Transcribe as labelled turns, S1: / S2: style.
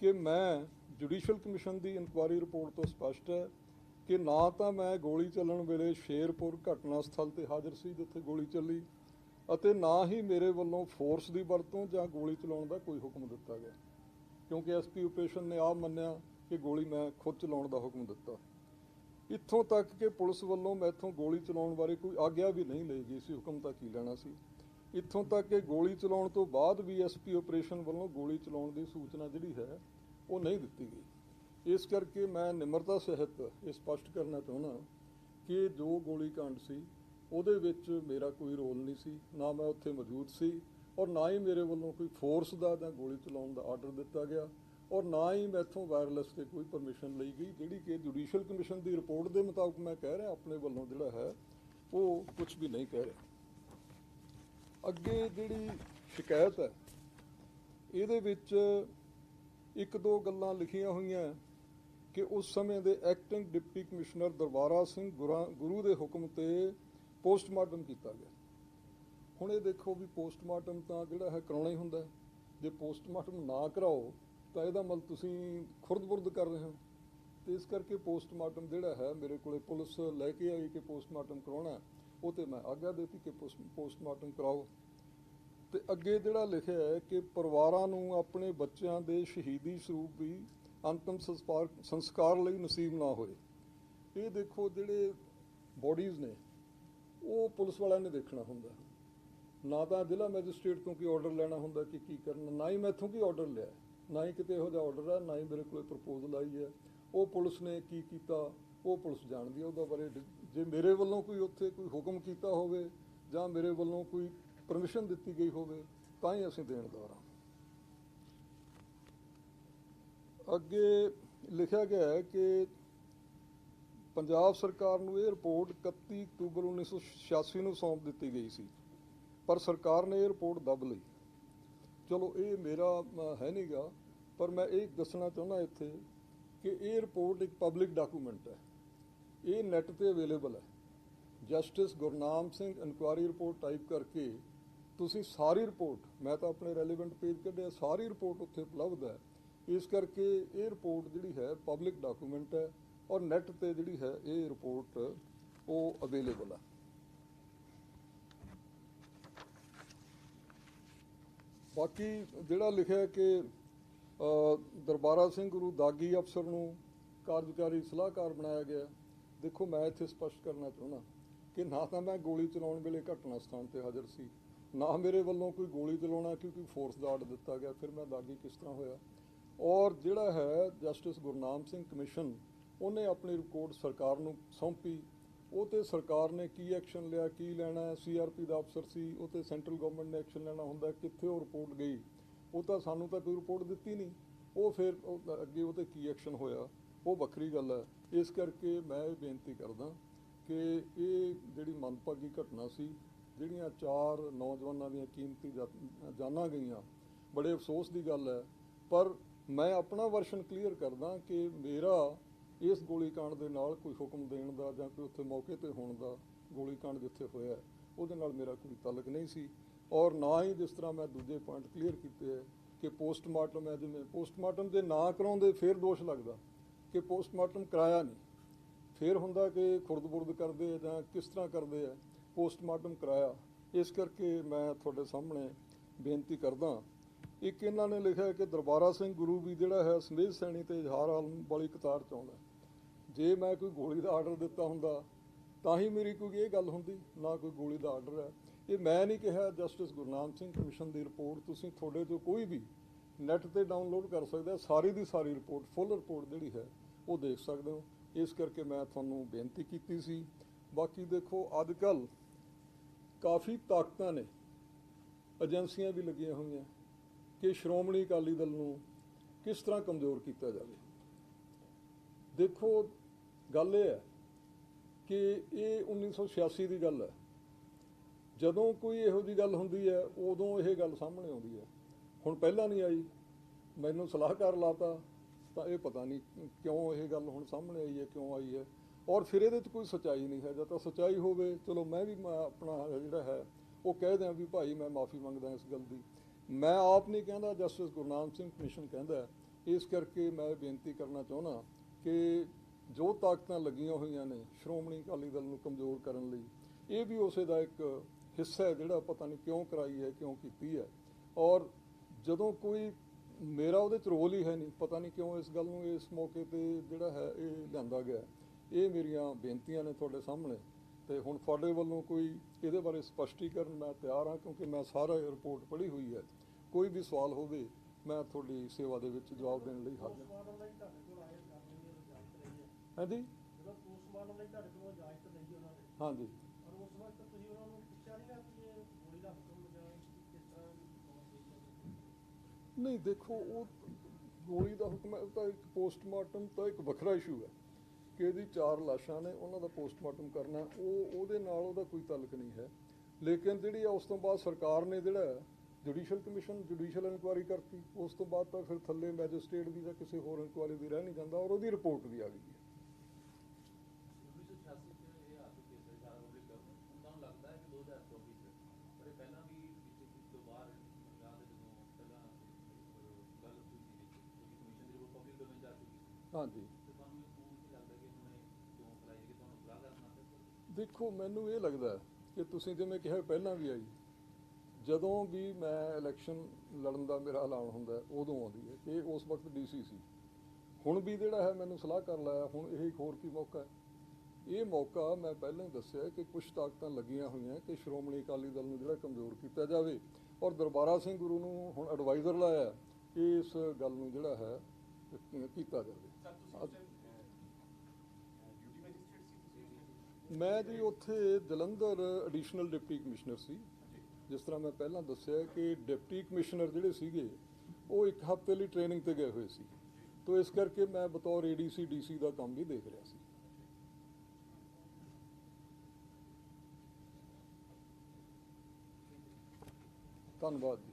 S1: ਕਿ ਮੈਂ judicial commission ਦੀ ਇਨਕੁਆਇਰੀ ਰਿਪੋਰਟ ਤੋਂ ਸਪਸ਼ਟ ਹੈ ਕਿ ਨਾ ਤਾਂ ਮੈਂ ਗੋਲੀ ਚੱਲਣ ਵੇਲੇ ਸ਼ੇਰਪੁਰ ਘਟਨਾ ਸਥਲ ਤੇ ਹਾਜ਼ਰ ਸੀ ਜਿੱਥੇ ਗੋਲੀ ਚੱਲੀ ਅਤੇ ਨਾ ਹੀ ਮੇਰੇ ਵੱਲੋਂ ਫੋਰਸ ਦੀ ਵਰਤੋਂ ਜਾਂ ਗੋਲੀ ਚਲਾਉਣ ਦਾ ਕੋਈ ਹੁਕਮ ਦਿੱਤਾ ਗਿਆ। ਕਿਉਂਕਿ ਐਸਪੀ ਆਪਰੇਸ਼ਨ ਨੇ ਆਪ ਮੰਨਿਆ ਕਿ ਗੋਲੀ ਮੈਂ ਖੁਦ ਚਲਾਉਣ ਦਾ ਹੁਕਮ ਦਿੱਤਾ। ਇੱਥੋਂ ਤੱਕ ਕਿ ਪੁਲਿਸ ਵੱਲੋਂ ਮੈਥੋਂ ਗੋਲੀ ਚਲਾਉਣ ਬਾਰੇ ਕੋਈ ਆਗਿਆ ਵੀ ਨਹੀਂ ਲਈ ਗਈ ਸੀ। ਹੁਕਮ ਤਾਂ ਕੀ ਲੈਣਾ ਸੀ? ਇੱਥੋਂ ਤੱਕ ਕਿ ਗੋਲੀ ਚਲਾਉਣ ਤੋਂ ਬਾਅਦ ਵੀ ਐਸਪੀ ਆਪਰੇਸ਼ਨ ਵੱਲੋਂ ਗੋਲੀ ਚਲਾਉਣ ਦੀ ਸੂਚਨਾ ਜਿਹੜੀ ਹੈ, ਉਹ ਨਹੀਂ ਦਿੱਤੀ ਗਈ। ਇਸ ਕਰਕੇ ਮੈਂ ਨਿਮਰਤਾ ਸਹਿਤ ਇਹ ਸਪਸ਼ਟ ਕਰਨਾ ਚਾਹੁੰਦਾ ਕਿ ਜੋ ਗੋਲੀ ਕਾਂਡ ਸੀ, ਉਹਦੇ ਵਿੱਚ ਮੇਰਾ ਕੋਈ ਰੋਲ ਨਹੀਂ ਸੀ, ਨਾ ਮੈਂ ਉੱਥੇ ਮੌਜੂਦ ਸੀ ਔਰ ਨਾ ਹੀ ਮੇਰੇ ਵੱਲੋਂ ਕੋਈ ਫੋਰਸ ਦਾ ਜਾਂ ਗੋਲੀ ਚਲਾਉਣ ਦਾ ਆਰਡਰ ਦਿੱਤਾ ਗਿਆ ਔਰ ਨਾ ਹੀ ਮੈਥੋਂ ਵਾਇਰਲੈਸ ਤੇ ਕੋਈ ਪਰਮਿਸ਼ਨ ਲਈ ਗਈ, ਜਿਹੜੀ ਕਿ ਜੁਡੀਸ਼ੀਅਲ ਕਮਿਸ਼ਨ ਦੀ ਰਿਪੋਰਟ ਦੇ ਮੁਤਾਬਕ ਮੈਂ ਕਹਿ ਰਿਹਾ, ਆਪਣੇ ਵੱਲੋਂ ਜਿਹੜਾ ਹੈ, ਉਹ ਕੁਝ ਵੀ ਨਹੀਂ ਕਹਿ ਰਿਹਾ। ਅੱਗੇ ਜਿਹੜੀ ਸ਼ਿਕਾਇਤ ਹੈ, ਇਹਦੇ ਵਿੱਚ ਇੱਕ ਦੋ ਗੱਲਾਂ ਲਿਖੀਆਂ ਹੋਈਆਂ ਕਿ ਉਸ ਸਮੇਂ ਦੇ acting deputy commissioner Darbara Singh ਗੁਰਾਂ- ਗੁਰੂ ਦੇ ਹੁਕਮ ਤੇ ਪੋਸਟਮਾਰਟਮ ਕੀਤਾ ਗਿਆ। ਹੁਣ ਇਹ ਦੇਖੋ ਵੀ ਪੋਸਟਮਾਰਟਮ ਤਾਂ ਜਿਹੜਾ ਹੈ ਕਰਾਉਣਾ ਹੀ ਹੁੰਦਾ ਜੇ ਪੋਸਟਮਾਰਟਮ ਨਾ ਕਰਾਓ, ਤਾਂ ਇਹਦਾ ਮਤਲਬ ਤੁਸੀਂ ਖੁਰਦ-ਬੁਰਦ ਕਰ ਰਹੇ ਹੋ। ਤੇ ਇਸ ਕਰਕੇ ਪੋਸਟਮਾਰਟਮ ਜਿਹੜਾ ਹੈ, ਮੇਰੇ ਕੋਲੇ ਪੁਲਿਸ ਲੈ ਕੇ ਆਈ ਕਿ ਪੋਸਟਮਾਰਟਮ ਕਰਾਉਣਾ ਉਹ ਤੇ ਮੈਂ ਆਗਿਆ ਦਿੱਤੀ ਕਿ ਪੋਸਟ- ਪੋਸਟਮਾਰਟਮ ਕਰਾਓ। ਤੇ ਅੱਗੇ ਜਿਹੜਾ ਲਿਖਿਆ ਹੈ ਕਿ ਪਰਿਵਾਰਾਂ ਨੂੰ ਆਪਣੇ ਬੱਚਿਆਂ ਦੇ ਸ਼ਹੀਦੀ ਸਰੂਪ ਵੀ ਅੰਤਮ ਸੰਸਕਾਰ ਸੰਸਕਾਰ ਲਈ ਨਸੀਬ ਨਾ ਹੋਏ। ਇਹ ਦੇਖੋ ਜਿਹੜੇ ਬੋਡੀਜ਼ ਨੇ, ਉਹ ਪੁਲਿਸ ਵਾਲਿਆਂ ਨੇ ਦੇਖਣਾ ਹੁੰਦਾ। ਨਾ ਤਾਂ ਜ਼ਿਲ੍ਹਾ ਮੈਜਿਸਟ੍ਰੇਟ ਤੋਂ ਕੋਈ ਆਰਡਰ ਲੈਣਾ ਹੁੰਦਾ ਕਿ ਕੀ ਕਰਨਾ, ਨਾ ਹੀ ਮੈਥੋਂ ਕੀ ਆਰਡਰ ਲਿਆ। ਨਾ ਹੀ ਕਿਤੇ ਇਹੋ ਜਿਹਾ ਆਰਡਰ ਹੈ, ਨਾ ਹੀ ਮੇਰੇ ਕੋਲ ਪ੍ਰਪੋਜ਼ਲ ਆਈ ਹੈ। ਉਹ ਪੁਲਿਸ ਨੇ ਕੀ ਕੀਤਾ? ਉਹ ਪੁਲਿਸ ਜਾਣਦੀ ਹੈ ਉਹਦਾ ਬਾਰੇ। ਜੇ ਮੇਰੇ ਵੱਲੋਂ ਕੋਈ ਉੱਥੇ ਕੋਈ ਹੁਕਮ ਕੀਤਾ ਹੋਵੇ ਜਾਂ ਮੇਰੇ ਵੱਲੋਂ ਕੋਈ ਪਰਮਿਸ਼ਨ ਦਿੱਤੀ ਗਈ ਹੋਵੇ ਤਾਂ ਹੀ ਅਸੀਂ ਦੇਣਦਾਰ ਹਾਂ ਅੱਗੇ ਲਿਖਿਆ ਗਿਆ ਹੈ ਕਿ ਪੰਜਾਬ ਸਰਕਾਰ ਨੂੰ ਇਹ ਰਿਪੋਰਟ 31 ਅਕਤੂਬਰ 1986 ਨੂੰ ਸੌਂਪ ਦਿੱਤੀ ਗਈ ਸੀ ਪਰ ਸਰਕਾਰ ਨੇ ਇਹ ਰਿਪੋਰਟ ਦੱਬ ਲਈ। ਚਲੋ ਇਹ ਮੇਰਾ ਅ, ਹੈ ਨਹੀਂਗਾ ਪਰ ਮੈਂ ਇਹ ਦੱਸਣਾ ਚਾਹੁੰਦਾ ਇੱਥੇ ਕਿ ਇਹ ਰਿਪੋਰਟ ਇੱਕ ਪਬਲਿਕ ਡਾਕੂਮੈਂਟ ਹੈ। ਇਹ ਨੈੱਟ ਤੇ ਅਵੇਲੇਬਲ ਹੈ। Justice Gurnam Singh inquiry report type ਕਰਕੇ ਤੁਸੀਂ ਸਾਰੀ ਰਿਪੋਰਟ ਮੈਂ ਤਾਂ ਆਪਣੇ ਰੈਲੇਵੈਂਟ ਪੇਜ ਕੱਢਿਆ, ਸਾਰੀ ਰਿਪੋਰਟ ਉੱਥੇ ਉਪਲਬਧ ਹੈ। ਇਸ ਕਰਕੇ ਇਹ ਰਿਪੋਰਟ ਜਿਹੜੀ ਹੈ ਪਬਲਿਕ ਡਾਕੂਮੈਂਟ ਹੈ ਔਰ ਨੈੱਟ ਤੇ ਜਿਹੜੀ ਹੈ ਇਹ ਰਿਪੋਰਟ ਉਹ ਅਵੇਲੇਬਲ ਹੈ। ਬਾਕੀ ਜਿਹੜਾ ਲਿਖਿਆ ਕਿ ਦਰਬਾਰਾ ਸਿੰਘ ਗੁਰੂ ਦਾਗੀ ਅਫਸਰ ਨੂੰ ਕਾਰਜਕਾਰੀ ਸਲਾਹਕਾਰ ਬਣਾਇਆ ਗਿਆ। ਦੇਖੋ ਮੈਂ ਇੱਥੇ ਸਪਸ਼ਟ ਕਰਨਾ ਚਾਹੁੰਦਾ ਕਿ ਨਾ ਤਾਂ ਮੈਂ ਗੋਲੀ ਚਲਾਉਣ ਵੇਲੇ ਘਟਨਾ ਸਥਾਨ ਤੇ ਹਾਜ਼ਰ ਸੀ, ਨਾ ਮੇਰੇ ਵੱਲੋਂ ਕੋਈ ਗੋਲੀ ਚਲਾਉਣਾ ਕਿਉਂਕਿ ਫੋਰਸ ਦਾ ਆਰਡਰ ਦਿੱਤਾ ਗਿਆ, ਫਿਰ ਮੈਂ ਦਾਗੀ ਕਿਸ ਤਰ੍ਹਾਂ ਹੋਇਆ। ਔਰ ਜਿਹੜਾ ਹੈ ਜਸਟਿਸ ਗੁਰਨਾਮ ਸਿੰਘ ਕਮਿਸ਼ਨ, ਉਹਨੇ ਆਪਣੀ ਰਿਪੋਰਟ ਸਰਕਾਰ ਨੂੰ ਸੌਂਪੀ। ਉਹ ਤੇ ਸਰਕਾਰ ਨੇ ਕੀ ਐਕਸ਼ਨ ਲਿਆ, ਕੀ ਲੈਣਾ ਸੀਆਰਪੀ ਦਾ ਅਫਸਰ ਸੀ, ਉਹ ਤੇ ਸੈਂਟਰਲ ਗਵਰਨਮੈਂਟ ਨੇ ਐਕਸ਼ਨ ਲੈਣਾ ਹੁੰਦਾ, ਕਿੱਥੇ ਉਹ ਰਿਪੋਰਟ ਗਈ? ਉਹ ਤਾਂ ਸਾਨੂੰ ਤਾਂ ਕੋਈ ਰਿਪੋਰਟ ਦਿੱਤੀ ਨਹੀਂ। ਉਹ ਫਿਰ ਅੱਗੇ ਉਹ ਤੇ ਕੀ ਐਕਸ਼ਨ ਹੋਇਆ, ਉਹ ਵੱਖਰੀ ਗੱਲ ਹੈ। ਇਸ ਕਰਕੇ ਮੈਂ ਇਹ ਬੇਨਤੀ ਕਰਦਾ ਕਿ ਇਹ ਜਿਹੜੀ ਮੰਦਭਾਗੀ ਘਟਨਾ ਸੀ, ਜਿਹੜੀਆਂ ਚਾਰ ਨੌਜਵਾਨਾਂ ਦੀਆਂ ਕੀਮਤੀ ਜਾਨਾਂ ਗਈਆਂ, ਬੜੇ ਅਫਸੋਸ ਦੀ ਗੱਲ ਹੈ। ਪਰ ਮੈਂ ਆਪਣਾ ਵਰਸ਼ਨ ਕਲੀਅਰ ਕਰਦਾ ਕਿ ਮੇਰਾ ਇਸ ਗੋਲੀकांड ਦੇ ਨਾਲ ਕੋਈ ਹੁਕਮ ਦੇਣ ਦਾ ਜਾਂ ਕੋਈ ਉੱਥੇ ਮੌਕੇ ਤੇ ਹੋਣ ਦਾ ਗੋਲੀकांड ਜਿੱਥੇ ਹੋਇਆ ਉਹਦੇ ਨਾਲ ਮੇਰਾ ਕੋਈ ਤਲਕ ਨਹੀਂ ਸੀ। ਔਰ ਨਾ ਹੀ ਜਿਸ ਤਰ੍ਹਾਂ ਮੈਂ ਦੂਜੇ ਪੁਆਇੰਟ ਕਲੀਅਰ ਕੀਤੇ ਹੈ ਕਿ ਪੋਸਟਮਾਰਟਮ ਹੈ, ਜਿਵੇਂ ਪੋਸਟਮਾਰਟਮ ਜੇ ਨਾ ਕਰਾਉਂਦੇ ਫਿਰ ਦੋਸ਼ ਲੱਗਦਾ। ਕਿ ਪੋਸਟਮਾਰਟਮ ਕਰਾਇਆ ਨਹੀਂ। ਫਿਰ ਹੁੰਦਾ ਕਿ ਖੁਰਦ-ਬੁਰਦ ਕਰਦੇ ਆ ਜਾਂ ਕਿਸ ਤਰ੍ਹਾਂ ਕਰਦੇ ਆ, ਪੋਸਟਮਾਰਟਮ ਕਰਾਇਆ। ਇਸ ਕਰਕੇ ਮੈਂ ਤੁਹਾਡੇ ਸਾਹਮਣੇ ਬੇਨਤੀ ਕਰਦਾ ਇੱਕ ਇਹਨਾਂ ਨੇ ਲਿਖਿਆ ਕਿ ਦਰਬਾਰਾ ਸਿੰਘ ਗੁਰੂ ਵੀ ਜਿਹੜਾ ਹੈ ਸੰਦੇਸ਼ ਸੈਣੀ ਤੇ ਇਜ਼ਹਾਰ ਆਲਮ ਵਾਲੀ ਕਤਾਰ ਚ ਆਉਂਦਾ ਜੇ ਮੈਂ ਕੋਈ ਗੋਲੀ ਦਾ ਆਰਡਰ ਦਿੱਤਾ ਹੁੰਦਾ, ਤਾਂ ਹੀ ਮੇਰੀ ਕੋਈ ਇਹ ਗੱਲ ਹੁੰਦੀ, ਨਾ ਕੋਈ ਗੋਲੀ ਦਾ ਆਰਡਰ ਹੈ। ਇਹ ਮੈਂ ਨਹੀਂ ਕਿਹਾ, ਜਸਟਿਸ ਗੁਰਨਾਮ ਸਿੰਘ ਕਮਿਸ਼ਨ ਦੀ ਰਿਪੋਰਟ ਤੁਸੀਂ ਤੁਹਾਡੇ ਤੋਂ ਕੋਈ ਵੀ ਨੈਟ ਤੇ ਡਾਊਨਲੋਡ ਕਰ ਸਕਦਾ ਸਾਰੀ ਦੀ ਸਾਰੀ ਰਿਪੋਰਟ, ਫੁੱਲ ਰਿਪੋਰਟ ਜਿਹੜੀ ਹੈ ਉਹ ਦੇਖ ਸਕਦੇ ਹੋ। ਇਸ ਕਰਕੇ ਮੈਂ ਤੁਹਾਨੂੰ ਬੇਨਤੀ ਕੀਤੀ ਸੀ। ਬਾਕੀ ਦੇਖੋ ਅੱਜ ਕੱਲ ਕਾਫੀ ਤਾਕਤਾਂ ਨੇ। ਏਜੰਸੀਆਂ ਵੀ ਲੱਗੀਆਂ ਹੋਈਆਂ ਕਿ ਸ਼੍ਰੋਮਣੀ ਅਕਾਲੀ ਦਲ ਨੂੰ ਕਿਸ ਤਰ੍ਹਾਂ ਕਮਜ਼ੋਰ ਕੀਤਾ ਜਾਵੇ। ਦੇਖੋ, ਗੱਲ ਇਹ ਹੈ ਕਿ ਇਹ 1986 ਦੀ ਗੱਲ ਹੈ। ਜਦੋਂ ਕੋਈ ਇਹੋ ਜੀ ਗੱਲ ਹੁੰਦੀ ਹੈ, ਉਦੋਂ ਇਹ ਗੱਲ ਸਾਹਮਣੇ ਆਉਂਦੀ ਹੈ। ਹੁਣ ਪਹਿਲਾਂ ਨਹੀਂ ਆਈ। ਮੈਨੂੰ ਸਲਾਹਕਾਰ ਲਾਤਾ। ਤਾਂ ਇਹ ਪਤਾ ਨਹੀਂ ਕਿਉਂ ਇਹ ਗੱਲ ਹੁਣ ਸਾਹਮਣੇ ਆਈ ਹੈ, ਕਿਉਂ ਆਈ ਹੈ। ਔਰ ਫਿਰ ਇਹਦੇ 'ਚ ਕੋਈ ਸਚਾਈ ਨਹੀਂ ਹੈ। ਜਦ ਤਾਂ ਸਚਾਈ ਹੋਵੇ, ਚਲੋ ਮੈਂ ਵੀ ਮ- ਆਪਣਾ ਜਿਹੜਾ ਹੈ, ਉਹ ਕਹਿ ਦਿਆਂ ਵੀ ਭਾਈ ਮੈਂ ਮਾਫੀ ਮੰਗਦਾ ਇਸ ਗੱਲ ਦੀ। ਮੈਂ ਆਪ ਨਹੀਂ ਕਹਿੰਦਾ, ਜਸਟਿਸ ਗੁਰਨਾਮ ਸਿੰਘ ਕਮਿਸ਼ਨ ਕਹਿੰਦਾ ਇਸ ਕਰਕੇ ਮੈਂ ਬੇਨਤੀ ਕਰਨਾ ਚਾਹੁੰਦਾ ਕਿ ਜੋ ਤਾਕਤਾਂ ਲੱਗੀਆਂ ਹੋਈਆਂ ਨੇ ਸ਼੍ਰੋਮਣੀ ਅਕਾਲੀ ਦਲ ਨੂੰ ਕਮਜ਼ੋਰ ਕਰਨ ਲਈ, ਇਹ ਵੀ ਉਸੇ ਦਾ ਇੱਕ ਹਿੱਸਾ ਹੈ ਜਿਹੜਾ ਪਤਾ ਨਹੀਂ ਕਿਉਂ ਕਰਾਈ ਹੈ, ਕਿਉਂ ਕੀਤੀ ਹੈ। ਔਰ ਜਦੋਂ ਕੋਈ ਮੇਰਾ ਉਹਦੇ ਚ ਰੋਲ ਹੀ ਹੈ ਨਹੀਂ। ਪਤਾ ਨਹੀਂ ਕਿਉਂ ਇਸ ਗੱਲ ਨੂੰ ਇਸ ਮੌਕੇ ਤੇ ਜਿਹੜਾ ਹੈ ਇਹ ਲਿਆਂਦਾ ਗਿਆ। ਇਹ ਮੇਰੀਆਂ ਬੇਨਤੀਆਂ ਨੇ ਤੁਹਾਡੇ ਸਾਹਮਣੇ। ਤੇ ਹੁਣ ਤੁਹਾਡੇ ਵੱਲੋਂ ਕੋਈ ਇਹਦੇ ਬਾਰੇ ਸਪਸ਼ਟੀਕਰਨ ਮੈਂ ਤਿਆਰ ਹਾਂ ਕਿਉਂਕਿ ਮੈਂ ਸਾਰਾ ਰਿਪੋਰਟ ਪੜ੍ਹੀ ਹੋਈ ਹੈ। ਕੋਈ ਵੀ ਸਵਾਲ ਹੋਵੇ ਮੈਂ ਤੁਹਾਡੀ ਸੇਵਾ ਦੇ ਵਿੱਚ ਜਵਾਬ ਦੇਣ ਲਈ ਹਾਜ਼ਰ
S2: ਹੈ।
S1: ਹਾਂਜੀ?
S2: ਜਦੋਂ ਪੋਸਟਮਾਰਟਮ ਲਈ ਤੁਹਾਡੇ ਕੋਲ ਇਜਾਜ਼ਤ ਲਈ ਉਹਨਾਂ ਨੇ
S1: ਹਾਂਜੀ।
S2: ਪਰ ਉਸ ਵਕਤ ਤੁਸੀਂ ਉਹਨਾਂ ਨੂੰ ਪੁੱਛਿਆ ਨਹੀਂ ਨਾ ਕਿ ਇਹ ਗੋਲੀ ਦਾ ਹੁਕਮ ਜਾਂ ਕਿਸ ਤਰ੍ਹਾਂ ਦੀ ਮੌਤ ਹੋਈ ਹੈ
S1: ਨਹੀਂ, ਦੇਖੋ, ਉਹ ਗੋਲੀ ਦਾ ਹੁਕਮ ਹੈ, ਉਹ ਤਾਂ ਇੱਕ ਪੋਸਟਮਾਰਟਮ ਤਾਂ ਇੱਕ ਵੱਖਰਾ ਇਸ਼ੂ ਹੈ ਕਿ ਇਹਦੀ ਚਾਰ ਲਾਸ਼ਾਂ ਨੇ, ਉਹਨਾਂ ਦਾ ਪੋਸਟਮਾਰਟਮ ਕਰਨਾ, ਉਹ, ਉਹਦੇ ਨਾਲ ਉਹਦਾ ਕੋਈ ਤਾਲੁਕ ਨਹੀਂ ਹੈ। ਲੇਕਿਨ ਜਿਹੜੀ ਆ, ਉਸ ਤੋਂ ਬਾਅਦ ਸਰਕਾਰ ਨੇ ਜਿਹੜਾ ਜੁਡੀਸ਼ੀਅਲ ਕਮਿਸ਼ਨ ਜੁਡੀਸ਼ੀਅਲ ਇਨਕੁਆਇਰੀ ਕਰਤੀ, ਉਸ ਤੋਂ ਬਾਅਦ ਤਾਂ ਫਿਰ ਥੱਲੇ ਮੈਜਿਸਟ੍ਰੇਟ ਦੀ ਜਾਂ ਕਿਸੇ ਹੋਰ ਇਨਕੁਆਇਰੀ ਦੀ ਰਹਿ ਨਹੀਂ ਜਾਂਦਾ, ਔਰ ਉਹਦੀ ਰਿਪੋਰਟ ਵੀ ਆ ਗਈ ਹੈ
S3: 1986 ਚ ਇਹ ਆਪ ਕੇਸ ਹੈ ਸਾਰਾ ਪਬਲਿਕ ਗਵਰਨਮੈਂਟ ਹੁਣ ਤੁਹਾਨੂੰ ਲੱਗਦਾ ਹੈ ਕਿ 2024 ਚ ਪਰ ਇਹ ਪਹਿਲਾਂ ਵੀ ਪਿਛੇ ਕੁਝ ਤੋਂ ਬਾਅਦ ਯਾਦ ਹੈ ਜਦੋਂ ਪਹਿਲਾਂ ਅਹ, ਗੱਲ ਹੋਈ ਸੀ ਵਿੱਚ ਕਮਿਸ਼ਨ ਦੀ ਰਿਪੋਰਟ ਪਬਲਿਕ ਡੋਮੇਨ ਜਾ ਚੁੱਕੀ ਸੀ
S1: ਹਾਂਜੀ
S3: ਤੇ ਤੁਹਾਨੂੰ ਇਹ ਹੁਣ ਕੀ ਲੱਗਦਾ ਕਿ ਹੁਣ ਇਹ ਕਿਉਂ ਫਲਾਈ ਹੈ ਕਿ ਤੁਹਾਨੂੰ ਸਲਾਹ ਕਰਨਾ ਹਾਂਜੀ।
S1: ਦੇਖੋ, ਮੈਨੂੰ ਇਹ ਲੱਗਦਾ ਕਿ ਤੁਸੀਂ ਜਿਵੇਂ ਕਿਹਾ ਪਹਿਲਾਂ ਵੀ ਆਈ ਜਦੋਂ ਵੀ ਮੈਂ ਇਲੈਕਸ਼ਨ ਲੜਨ ਦਾ ਮੇਰਾ ਐਲਾਨ ਹੁੰਦਾ ਉਦੋਂ ਆਉਂਦੀ ਹੈ ਇਹ ਉਸ ਵਕਤ ਡੀਸੀ ਸੀ। ਹੁਣ ਵੀ ਜਿਹੜਾ ਹੈ ਮੈਨੂੰ ਸਲਾਹ ਕਰ ਲਾਇਆ, ਹੁਣ ਇਹ ਇੱਕ ਹੋਰ ਕੀ ਮੌਕਾ ਹੈ? ਇਹ ਮੌਕਾ ਮੈਂ ਪਹਿਲਾਂ ਹੀ ਦੱਸਿਆ ਕਿ ਕੁਝ ਤਾਕਤਾਂ ਲੱਗੀਆਂ ਹੋਈਆਂ ਕਿ ਸ਼੍ਰੋਮਣੀ ਅਕਾਲੀ ਦਲ ਨੂੰ ਜਿਹੜਾ ਕਮਜ਼ੋਰ ਕੀਤਾ ਜਾਵੇ। ਔਰ ਦਰਬਾਰਾ ਸਿੰਘ ਗੁਰੂ ਨੂੰ ਹੁਣ ਐਡਵਾਈਜ਼ਰ ਲਾਇਆ ਕਿ ਇਸ ਗੱਲ ਨੂੰ ਜਿਹੜਾ ਹੈ ਕੀਤਾ ਜਾਵੇ। ਮੈਂ ਜੀ ਉੱਥੇ ਜਲੰਧਰ ਐਡੀਸ਼ਨਲ ਡਿਪਟੀ ਕਮਿਸ਼ਨਰ ਸੀ। ਜਿਸ ਤਰ੍ਹਾਂ ਮੈਂ ਪਹਿਲਾਂ ਦੱਸਿਆ ਕਿ ਡਿਪਟੀ ਕਮਿਸ਼ਨਰ ਜਿਹੜੇ ਸੀਗੇ ਉਹ ਇੱਕ ਹਫ਼ਤੇ ਲਈ ਟ੍ਰੇਨਿੰਗ ਤੇ ਗਏ ਹੋਏ ਸੀ। ਤੋਂ ਇਸ ਕਰਕੇ ਮੈਂ ਬਤੌਰ ਏਡੀਸੀ ਡੀਸੀ ਦਾ ਕੰਮ ਵੀ ਦੇਖ ਰਿਹਾ ਸੀ। ਧੰਨਵਾਦ ਜੀ।